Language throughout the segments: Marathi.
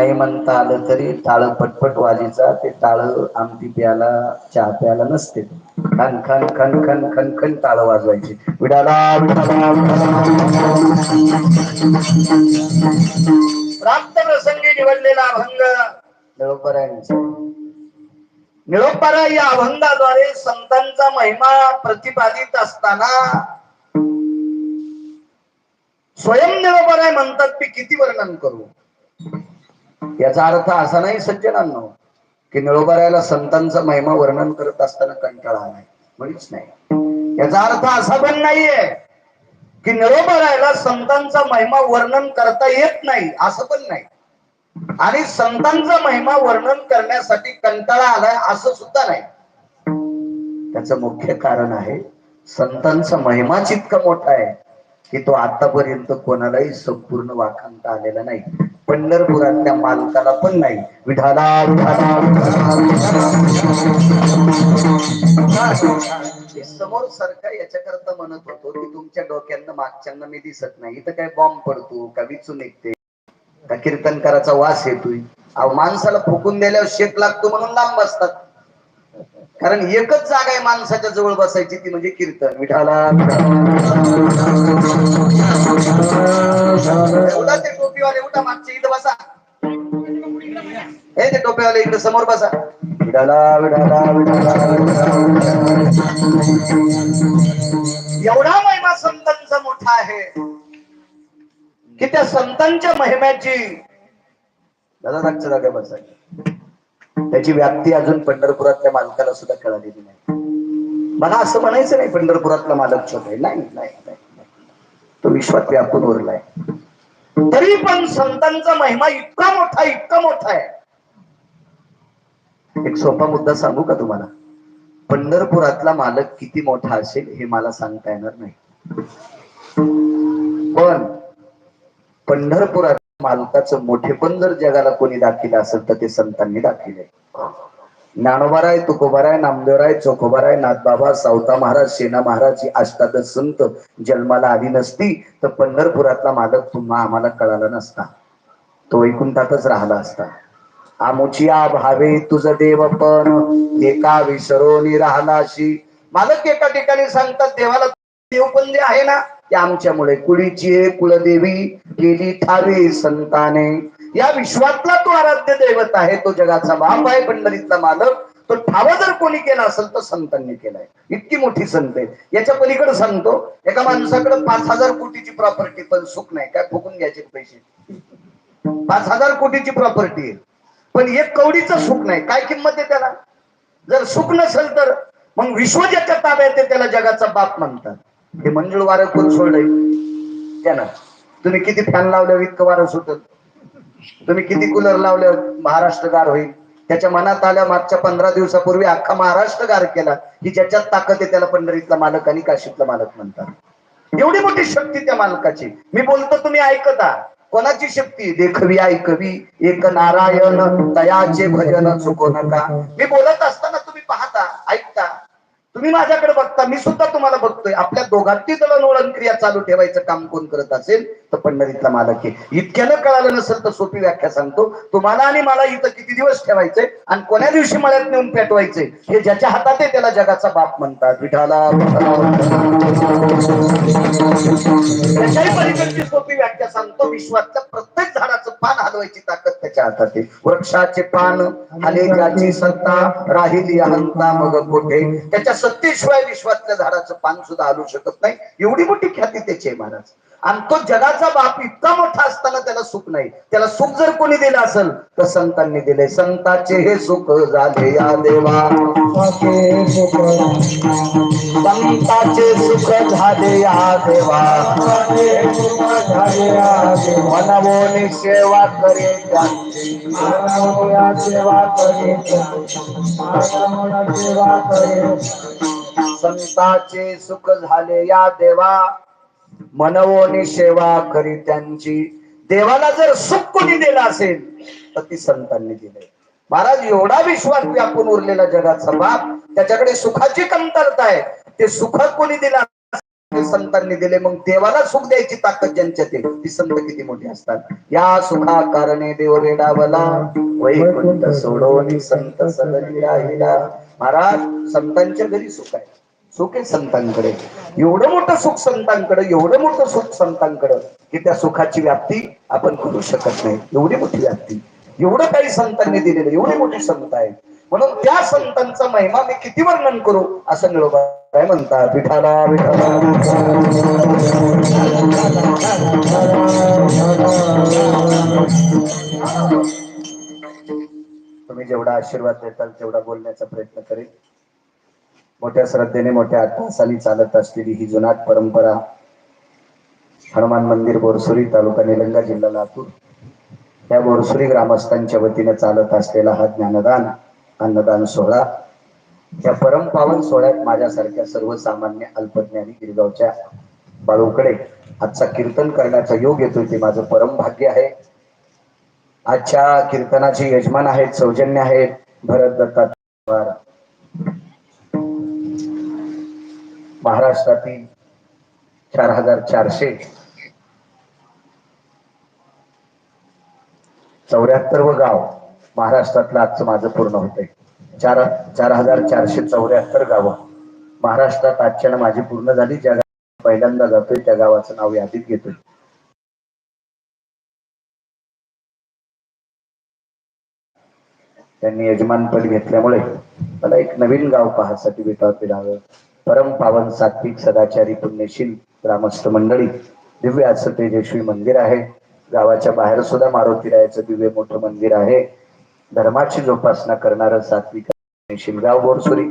नाही म्हणता आलं तरी टाळ पटपट वाजीचा ते टाळ आमटी प्याला चहा प्याला नसते. खन खन खन खन खन खन टाळ वाजवायची. विडाला प्राप्त प्रसंगी निवडलेला अभंग निळोपरायांचा. निळोपरा या अभंगाद्वारे संतांचा महिमा प्रतिपादित असताना स्वयं निळोपराय म्हणतात मी किती वर्णन करू? याचा अर्थ असा नाही सज्जनांनो की निळोबरायला संतांचा महिमा वर्णन करत असताना कंटाळा नाही मुळीच नाही. याचा अर्थ असा पण नाहीये की निळोबरायला संतांचा महिमा वर्णन करता येत नाही असं पण नाही. आणि संतांचा महिमा वर्णन करण्यासाठी कंटाळा आलाय असं सुद्धा नाही. त्याच मुख्य कारण आहे संतांचा महिमाच इतका मोठा आहे की तो आतापर्यंत कोणालाही संपूर्ण वाखाणता आलेला नाही. पंढरपुरातल्या मालकाला पण नाही. विठाला समोर सरकार याच्याकरता म्हणत होतो की तुमच्या डोक्यांना मागच्यांना मी दिसत नाही. इथं काय बॉम्ब पडतो का विचू निघते का कीर्तनकाराचा वास येतोय? अहो माणसाला फुकून दिल्यावर शेत लागतो म्हणून लांब बसतात. कारण एकच जागा आहे माणसाच्या जवळ बसायची ती म्हणजे कीर्तन. विठाला उठा ते टोपीवाले उठा मागच्या इथं बसा. हे ते टोपीवाले इकडे समोर बसा. विडाला विडाला एवढा महिमा संतांचा मोठा आहे की त्या संतांच्या महिम्याची दादा मागच्या जागा बसायची. त्याची व्याप्ती अजून पंढरपुरातल्या मालकाला सुद्धा कळालेली नाही. मला असं म्हणायचं नाही पंढरपुरातला मालक छोट आहे. नाही नाही तो विश्वात व्यापून उरलाय. तरी पण संतांचा महिमा इतका मोठा इतका मोठा आहे. एक सोपा मुद्दा सांगू का तुम्हाला? पंढरपुरातला मालक किती मोठा असेल हे मला सांगता येणार नाही. पण पंढरपुरात मालकाचं मोठेपण जर जगाला कोणी दाखिलं असेल तर ते संतांनी दाखिले ज्ञानोबाराय तुकोबाराय नामदेवराय चोखोबाराय नाथबाबा सावता महाराज सेना महाराज ही अष्टादश संत जन्माला आली नसती तर पंढरपुरातला मालक तुम्हा आम्हाला कळाला नसता. तो ऐकुंठातच राहिला असता. आमुचिया भावे तुझ देवपण एका विसरोनी राहिलाशी मालक एका ठिकाणी सांगतात देवाला देव पण आहे ना ते आमच्यामुळे कुळीची कुलदेवी गेली ठावे संताने. या विश्वातला तो आराध्य दैवत आहे तो जगाचा बाप आहे पंढरीतला मालक. तो ठावा जर कोणी केला असेल तर संतांनी केलाय. इतकी मोठी संत आहे. याच्या पलीकडे सांगतो एका माणसाकडे पाच हजार कोटीची प्रॉपर्टी पण सुख नाही. काय फुकून घ्यायचे पैसे? पाच हजार कोटीची प्रॉपर्टी आहे. पण एक कवडीचं सुख नाही. काय किंमत आहे त्याला? जर सुख नसेल तर मग विश्व ज्याच्या ताब्यात आहे त्याला जगाचा बाप म्हणतात. हे मंजुळ वारं कोण सोडलंय? त्यानं तुम्ही किती फॅन लावल्यावर इतकं वारं सुटत? तुम्ही किती कूलर लावल्यावर महाराष्ट्र गार होईल? त्याच्या मनात आल्या मागच्या पंधरा दिवसापूर्वी अख्खा महाराष्ट्र गार केला. की ज्याच्यात ताकद आहे त्याला पंढरीतला मालक आणि काशीतला मालक म्हणतात. एवढी मोठी शक्ती त्या मालकाची. मी बोलतो तुम्ही ऐकता. कोणाची शक्ती? देखवी ऐकवी. एक नारायण दयाचे भजन चुको नका. मी बोलत असताना तुम्ही माझ्याकडे बघता मी सुद्धा तुम्हाला बघतोय. आपल्या दोघांची दळणवळण क्रिया चालू ठेवायचं काम कोण करत असेल तर पंढरीतला मालक आहे. इतक्यानं कळालं नसेल तर सोपी व्याख्या सांगतो. तुम्हाला आणि मला इथं किती दिवस ठेवायचंय आणि कोण्या दिवशी मळ्यात नेऊन पेटवायचंय हे ज्याच्या हातात आहे त्याला जगाचा बाप म्हणतात. विठाला पलीकडची सोपी व्याख्या सांगतो. विश्वातल्या प्रत्येक झाडाचं पान हलवायची ताकद त्याच्या हातात आहे. वृक्षाचे पान हले ज्याची सत्ता राहिली अहंता मग कोठे? त्याच्या सत्तेशिवाय विश्वातल्या झाडाचं पान सुद्धा हलू शकत नाही. एवढी मोठी ख्याती त्याची आहे महाराज. आणि तो जगाचा बाप इतका मोठा असताना त्याला सुख नाही. त्याला सुख जर कोणी दिलं असेल तर संतांनी दिले संताचे हे सुख झाले या देवा. संताचे सुख झाले या देवा. मनवोनी सेवा करे सेवा करे सेवा करे संताचे सुख झाले या देवा. मनवोनी सेवा करी त्यांची. देवाला जर सुख कोणी दिलं असेल तर ती संतांनी दिले. महाराज एवढा विश्वास व्यापून उरलेला जगाचा बाप त्याच्याकडे सुखाची कमतरता आहे. ते सुख कोणी दिला संतांनी दिले. मग देवाला सुख द्यायची ताकद ज्यांच्यात आहे ती संत किती मोठी असतात? या सुखा कारणे देव रेडावला वैकुंठ सोडवणी संत सदरी राहिला. महाराज संतांच्या घरी सुख आहे. सुख आहे संतांकडे. एवढं मोठं सुख संतांकडे एवढं मोठं सुख संतांकडे की त्या सुखाची व्याप्ती आपण करू शकत नाही. एवढी मोठी व्याप्ती. एवढं काही संतांनी दिलेलं एवढे मोठी संत आहे. म्हणून त्या संतांचा महिमा मी किती वर्णन करू असं निळोबा काय म्हणतात विठाला विठाला तुम्ही जेवढा आशीर्वाद देताल तेवढा बोलण्याचा प्रयत्न करेल मोठ्या श्रद्धेने मोठ्या अट्टासाली चालत असलेली ही जुनाट परंपरा हनुमान मंदिर बोरसुरी तालुका निलंगा जिल्हा लातूर. या बोरसुरी ग्रामस्थांच्या वतीने चालत असलेला हा ज्ञानदान अन्नदान सोहळा या परमपावन सोहळ्यात माझ्यासारख्या सर्वसामान्य अल्पज्ञानी गिरगावच्या बाळूकडे आजचा कीर्तन करण्याचा योग येतोय ते माझं परम भाग्य आहे. आजच्या कीर्तनाचे यजमान आहेत सौजन्य आहेत भरत दत्ता महाराष्ट्रातील चार हजार चारशे चौऱ्याहत्तर व गाव महाराष्ट्रातलं आजचं माझं पूर्ण होतंय. चार चार हजार चारशे चौऱ्याहत्तर गावं महाराष्ट्रात आजच्यानं माझी पूर्ण झाली. ज्या गावात पहिल्यांदा जातोय त्या गावाचं नाव यादीत घेतोय. त्यांनी यजमानपद घेतल्यामुळे मला एक नवीन गाव पाहण्यासाठी भेटावं फिरावं. परम पावन सात्विक सदाचारी पुण्यशील ग्रामस्थ मंडळी दिव्य असं तेजस्वी मंदिर आहे. गावाच्या बाहेर सुद्धा मारुतीरायाचं दिव्य मोठं मंदिर आहे. धर्माची जोपासना करणारं सात्विक पुण्यशील गाव बोरसुरी.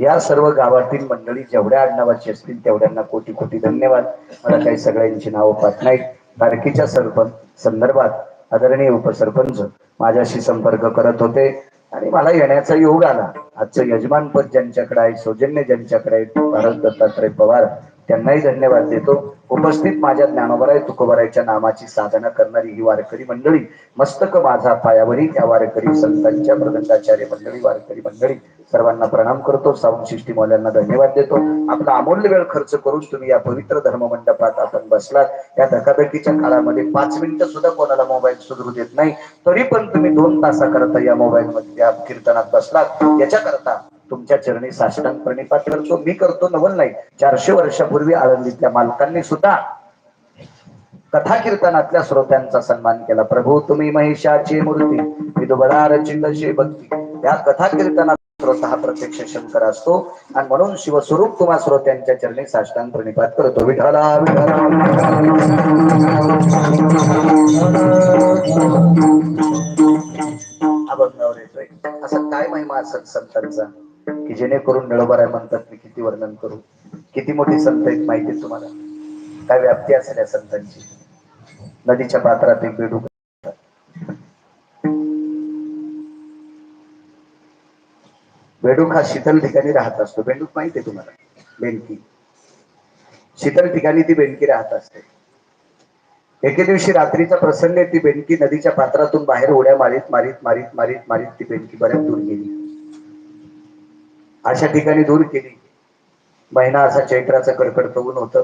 या सर्व गावातील मंडळी जेवढ्या आडनावाची असतील तेवढ्यांना कोटी कोटी धन्यवाद. मला काही सगळ्यांची नावं पाठ नाहीत. तारखेच्या सरपंच संदर्भात आदरणीय उपसरपंच माझ्याशी संपर्क करत होते आणि मला येण्याचा योग आला. आजचं यजमानपद ज्यांच्याकडे आहे सौजन्य ज्यांच्याकडे आहे भारत दत्तात्रय पवार त्यांनाही धन्यवाद देतो. उपस्थित माझ्या ज्ञानोबराय तुकोबरायच्या नामाची साधना करणारी ही वारकरी मंडळी मस्तक माझा पायावरी त्या वारकरी संतांच्या मृदंगाचार्य मंडळी वारकरी मंडळी सर्वांना प्रणाम करतो. साऊंड सिस्टीम धन्यवाद देतो. आपला अमूल्य वेळ खर्च करून तुम्ही या पवित्र धर्म मंडपात आपण बसलात. या धकाधकीच्या काळामध्ये पाच मिनिटं सुद्धा कोणाला मोबाईल सुधरू देत नाही. तरी पण तुम्ही दोन तासाकरता या मोबाईल मध्ये या कीर्तनात बसलात. याच्याकरता तुमच्या चरणी साष्टांग प्रणिपात करतो मी करतो नवल नाही चारशे वर्षापूर्वी आळंदीतल्या मालकांनी सुद्धा कथा कीर्तनातल्या श्रोत्यांचा सन्मान केला. प्रभू तुम्ही महिषाची मूर्ती विदुबळा रचित भक्ती या कथा कीर्तनात श्रोता हा प्रत्यक्ष शंकर असतो. आणि म्हणून शिवस्वरूप तुम्हा श्रोत्यांच्या चरणी साष्टांग प्रणिपात करतो. विठाला अभंगावर येतोय असा काय महिमा असत संतांचा? की जेणेकरून निळोबाराय म्हणतात मी किती वर्णन करू? किती मोठी संत आहेत माहिती तुम्हाला? काय व्याप्ती असेल या संतांची? नदीच्या पात्रात एक बेडूक बेडूक हा शीतल ठिकाणी राहत असतो. बेंडूक माहिती आहे तुम्हाला? बेंडकी. शीतल ठिकाणी ती बेंडकी राहत असते. एके दिवशी रात्रीचा प्रसंग आहे ती बेंडकी नदीच्या पात्रातून बाहेर उड्या मारीत मारीत मारीत मारीत मारीत ती बेंडकी बऱ्याच दूर गेली. अशा ठिकाणी दूर केली. महिना असा चैत्राचं कडकडत ऊन होत.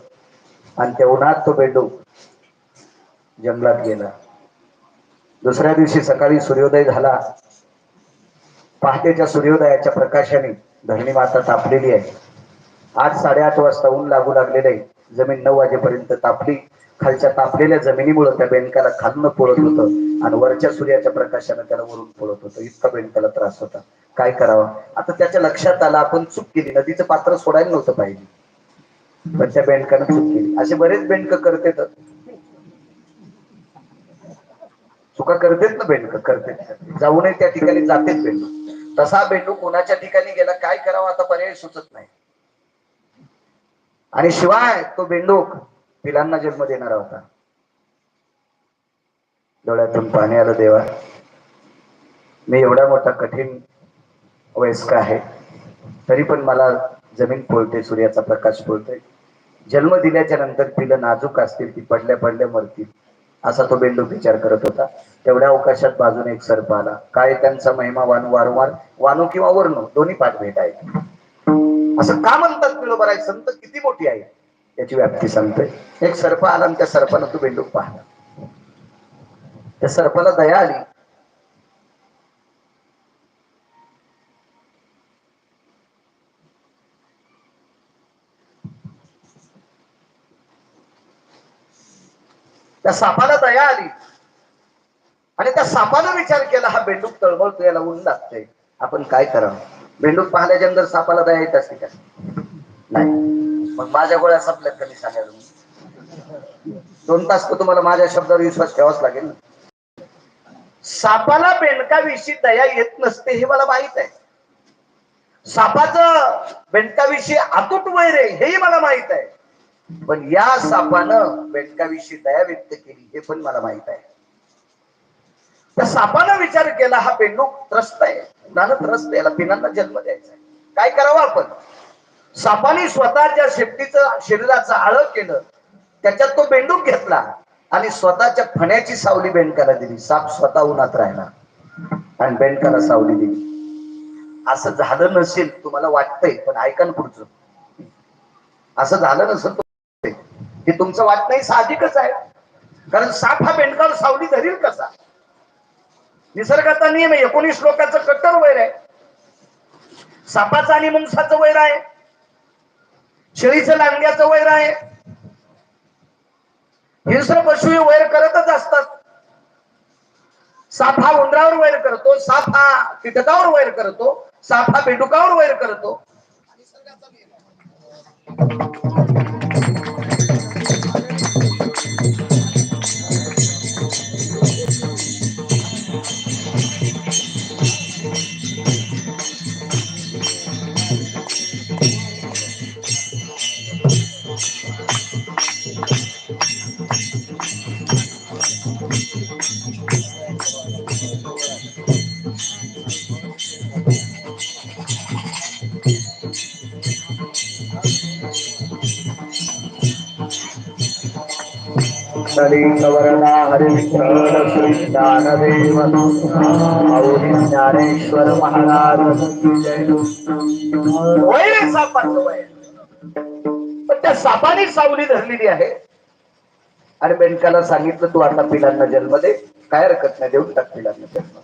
आणि त्या उन्हात तो बेडू जंगलात गेला. दुसऱ्या दिवशी सकाळी सूर्योदय झाला. पहाटेच्या सूर्योदयाच्या प्रकाशाने धरणी माता तापलेली आहे. आठ साडेआठ वाजता ऊन लागू लागलेलं आहे. जमीन नऊ वाजेपर्यंत तापली. खालच्या तापलेल्या जमिनीमुळे त्या बेंडकाला खालनं पोळत होतं. आणि वरच्या सूर्याच्या प्रकाशानं त्याला वरून पोळत होतं. इतका बेंडकाला त्रास होता. काय करावं? आता त्याच्या लक्षात आलं आपण चूक केली. नदीचं पात्र सोडायला नव्हतं पाहिजे. पण त्या बेंडकानं चूक केली. असे बरेच बेंडक करतेत. चुका करतेत ना बेंडक करतेत. जाऊनही त्या ठिकाणी जातेच बेंडूक तसा बेंडूक कोणाच्या ठिकाणी गेला काय करावं आता पर्याय सुचत नाही. आणि शिवाय तो बेंडूक पिलांना जन्म देणारा होता. डोळ्यातून पाणी आलं देवा. मी एवढा मोठा कठीण वयस्क आहे तरी पण मला जमीन पोळते सूर्याचा प्रकाश पोळतोय जन्म दिल्याच्या नंतर पिलं नाजूक असतील ती पडल्या पडल्या मरतील असा तो बेंडूक विचार करत होता. तेवढ्या अवकाशात बाजूने एक सर्प आला. काय त्यांचा महिमा वानू वारंवार वानू किंवा वर्ण दोन्ही पाठ भेट आहेत. असं का म्हणतात बरोबर संत किती मोठी आहे त्याची व्याप्ती सांगतोय. एक सर्प आला आणि त्या सर्पाला तू बेंडूक पाहला. त्या सर्पाला दया आली. त्या सापाला दया आली. आणि त्या सापाला विचार केला हा बेंडूक तळमळतो याला ऊन लागतंय. आपण काय करावं? बेंडूक पाहिल्याच्यानंतर सापाला दया येत असते का? नाही. मग माझ्या गोळ्या संपल्यात कधी सांगायला दोन तास तर तुम्हाला माझ्या शब्दावर विश्वास ठेवाच लागेल सापाला बेंडकाविषयी दया येत नसते हे मला माहीत आहे. सापाचं बेंडकाविषयी आतुट वैर आहे हेही मला माहीत आहे. पण या सापानं बेंडकाविषयी दया व्यक्त केली हे पण मला माहीत आहे. त्या सापानं विचार केला हा बेंडूक त्रस्त आहे. नानं त्रस्त याला पिनांना जन्म द्यायचा आहे. काय करावं आपण? सापाने स्वतःच्या शेपटीचं शरीराचं आळं केलं त्याच्यात तो बेंडूक घेतला आणि स्वतःच्या फण्याची सावली बेंडकाला दिली. साप स्वतः उन्हात राहिला आणि बेंडकाला सावली दिली. असं झालं नसेल तुम्हाला वाटतंय पण ऐका ना पुढचं. असं झालं नसेल हे तुमचं वाटणं साहजिकच आहे. कारण साप हा बेंडकावर सावली धरील कसा? निसर्गाचा नियम आहे एकोणीस लोकांचं कट्टर वैर आहे. सापाचा आणि मुंगसाचं वैर आहे. शेळीचं लांडग्याचं वैर आहे. हिंस्र पशु हे वैर करतच असतात. साप हा उंदरावर वैर करतो साप हा कीटकावर वैर करतो साप हा बेडुकावर वैर करतो. वर्णा हरिविठ्ठल श्री ज्ञानदेव माऊली ज्ञानेश्वर महाराज की पण त्या सापाने सावली धरलेली आहे. आणि बेंडकाला सांगितलं तू आता पिलांना जन्म दे. काय हरकत नाही देऊन टाक पिलांना जन्म.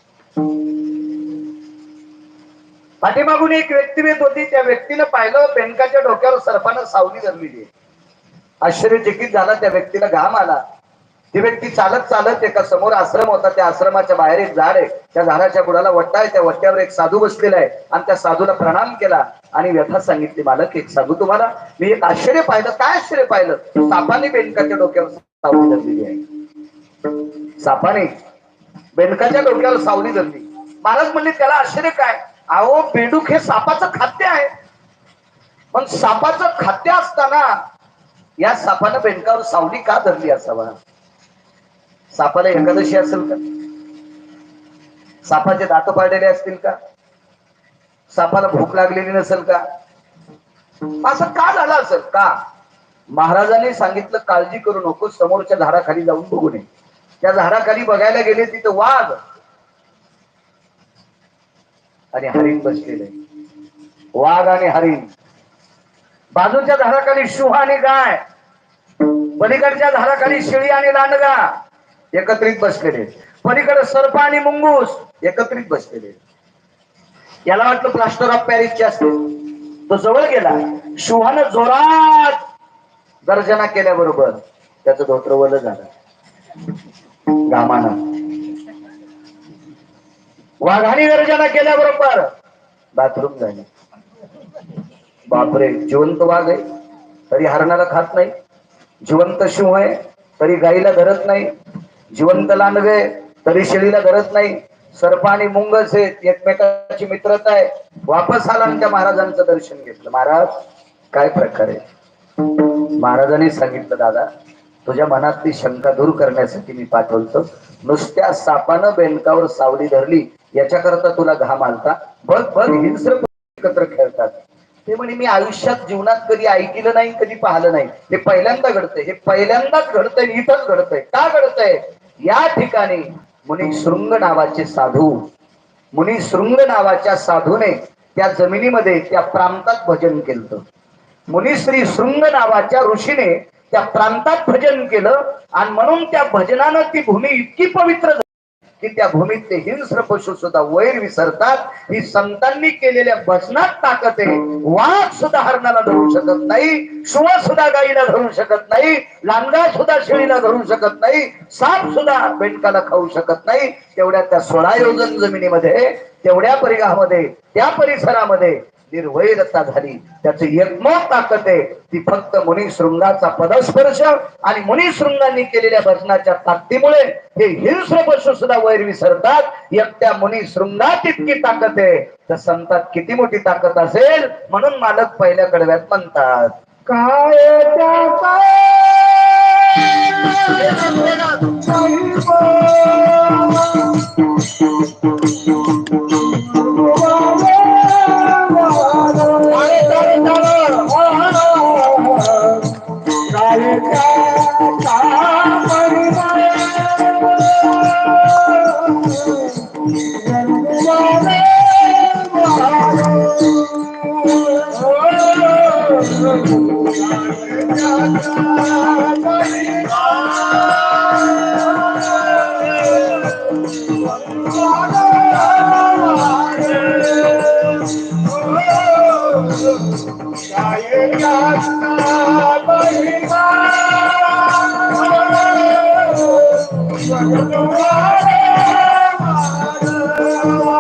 पाठीमागून एक व्यक्ती येत होती. त्या व्यक्तीनं पाहिलं बेंडकाच्या डोक्यावर सर्पानं सावली धरलेली आहे. आश्चर्यचकित झाला त्या व्यक्तीला घाम आला. ती व्यक्ती चालत चालत एका समोर आश्रम होता. त्या आश्रमाच्या बाहेर एक झाड आहे. त्या झाडाच्या बुडाला वट्टा आहे. त्या वट्ट्यावर एक साधू बसलेला आहे. आणि त्या साधूला प्रणाम केला आणि व्यथा सांगितली मालक एक साधू तुम्हाला मी एक आश्चर्य पाहिलं. काय आश्चर्य पाहिलं? सापाने बेंडकाच्या डोक्यावर सावली धरलेली आहे. सापाने बेंडकाच्या डोक्यावर सावली धरली. महाराज म्हणले त्याला आश्चर्य काय? अहो बेडूक हे सापाचं खाद्य आहे. पण सापाचं खाद्य असताना या सापानं बेंडकावर सावली का धरली असावा? सापाला एकादशी असेल का? सापाचे दात पाडलेले असतील का? सापाला भूक लागलेली नसेल का? असं का झालं असेल? का? महाराजांनी सांगितलं काळजी करू नको समोरच्या झाडाखाली जाऊन बघू नये. त्या झाडाखाली बघायला गेले तिथं वाघ. आणि हरिण बसलेले. वाघ आणि हरिण. बाजूच्या झाडाखाली शुहा आणि गाय. पलीकडच्या झाडाखाली शिळी आणि लांडगा. एकत्रित बसलेले पलीकडे सर्प आणि मुंगूस एकत्रित बसलेले याला वाटलं प्लास्टर ऑफ पॅरिसचे असते. तो जवळ गेला. शिवानं जोरात गर्जना केल्याबरोबर त्याचं धोत्र वल झालं. घामानं. वाघाने गर्जना केल्याबरोबर बाथरूम झाली. बापरे जिवंत वाघ आहे. तरी हरणाला खात नाही. जिवंत शिव आहे. तरी गाईला धरत नाही. जिवंत लांडगे तरी शेळीला धरत नाही. सर्प आणि मुंगस आहेत एकमेकाची मित्रता आहे वापस आला आणि त्या महाराजांचं दर्शन घेतलं. महाराज काय प्रकार आहे? महाराजांनी सांगितलं दादा तुझ्या मनातली शंका दूर करण्यासाठी मी पाठवतो नुसत्या सापानं बेंडकावर सावली धरली याच्याकरता तुला घाम आलता. बघ बघ हिंस्र एकत्र खेळतात. ते म्हणे मी आयुष्यात जीवनात कधी ऐकलं नाही कधी पाहिलं नाही. हे पहिल्यांदा घडतंय. हे पहिल्यांदाच घडतंय इथंच घडतंय. का घडतंय? या ठिकाणी मुनी शृंग नावाचे साधू मुनी शृंग नावाच्या साधूने त्या जमिनीमध्ये त्या प्रांतात भजन केलं मुनिश्री शृंग नावाच्या ऋषीने त्या प्रांतात भजन केलं आणि म्हणून त्या भजनानं ती भूमी इतकी पवित्र झाली. की त्या भूमीतले हिंस्र पशु सुद्धा वैर विसरतात. ही संतांनी केलेल्या भजनात ताकद आहे. वाघ सुद्धा हरणाला धरू शकत नाही. शुवा सुद्धा गाईला धरू शकत नाही. लांडगा सुद्धा शेळीला धरू शकत नाही. साप सुद्धा बेटकाला खाऊ शकत नाही. तेवढ्या त्या सोळा योजन जमिनीमध्ये तेवढ्या परिघामध्ये त्या परिसरामध्ये निर्वैरता झाली. त्याची एकमत ताकद आहे. ती फक्त मुनी शृंगाचा पदस्पर्श आणि मुनी शृंगांनी केलेल्या भजनाच्या ताकदीमुळे हे हिंस्र पशु सुद्धा वैर विसरतात. एकट्या मुनी शृंगात इतकी ताकद आहे. तर संतात किती मोठी ताकद असेल? म्हणून मालक पहिल्या कडव्यात म्हणतात काय